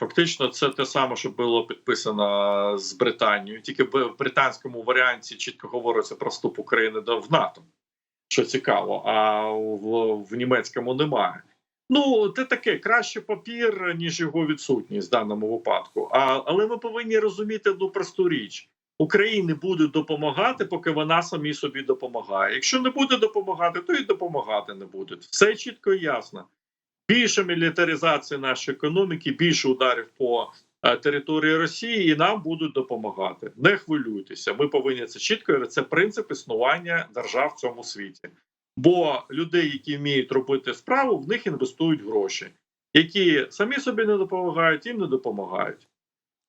Фактично, це те саме, що було підписано з Британією. Тільки в британському варіанті чітко говориться про вступ України до в НАТО, що цікаво, а в, в німецькому немає. Ну, це таке краще папір, ніж його відсутність в даному випадку. А, але ми повинні розуміти одну просту річ: Україні буде допомагати, поки вона самі собі допомагає. Якщо не буде допомагати, то і допомагати не будуть. Все чітко і ясно. Більше мілітаризації нашої економіки, більше ударів по е, території Росії, і нам будуть допомагати. Не хвилюйтеся. Ми повинні це чітко. Це принцип існування держав в цьому світі. Бо людей, які вміють робити справу, в них інвестують гроші, які самі собі не допомагають, їм не допомагають.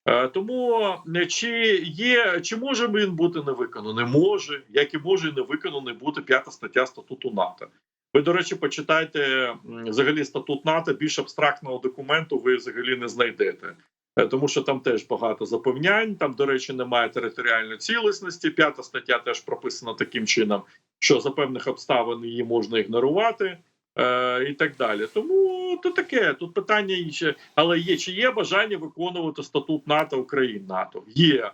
Е, Тому е, чи є, чи може він бути не виконаний? Може, як і може не виконаний бути п'ята стаття статуту НАТО. Ви, до речі, почитайте взагалі статут НАТО, більш абстрактного документу ви взагалі не знайдете. Е, Тому що там теж багато запевнянь. Там, до речі, немає територіальної цілісності. П'ята стаття теж прописана таким чином, що за певних обставин її можна ігнорувати. Е, і так далі. Тому то таке. Тут питання інше, але є чи є бажання виконувати статут НАТО України НАТО? Є.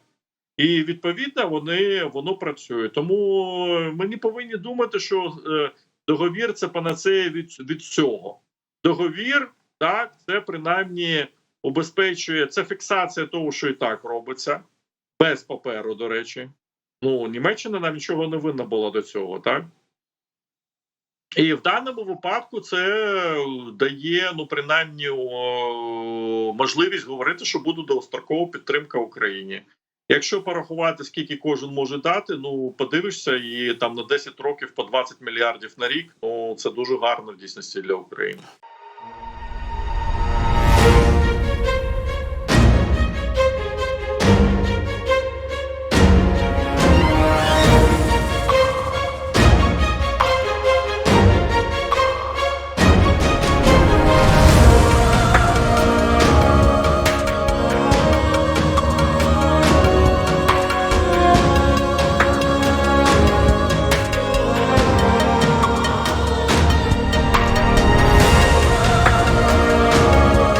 І відповідно вони воно працює. Тому ми не повинні думати, що е, договір це панацея від, від цього. Договір, так, це принаймні убезпечує це фіксація того, що і так робиться, без паперу, до речі. Ну, Німеччина нам нічого не винна була до цього, так? І в даному випадку це дає ну принаймні о, можливість говорити, що буде довгострокова підтримка Україні. Якщо порахувати, скільки кожен може дати, ну подивишся, і там на 10 років по 20 мільярдів на рік. Ну це дуже гарно в дійсності для України.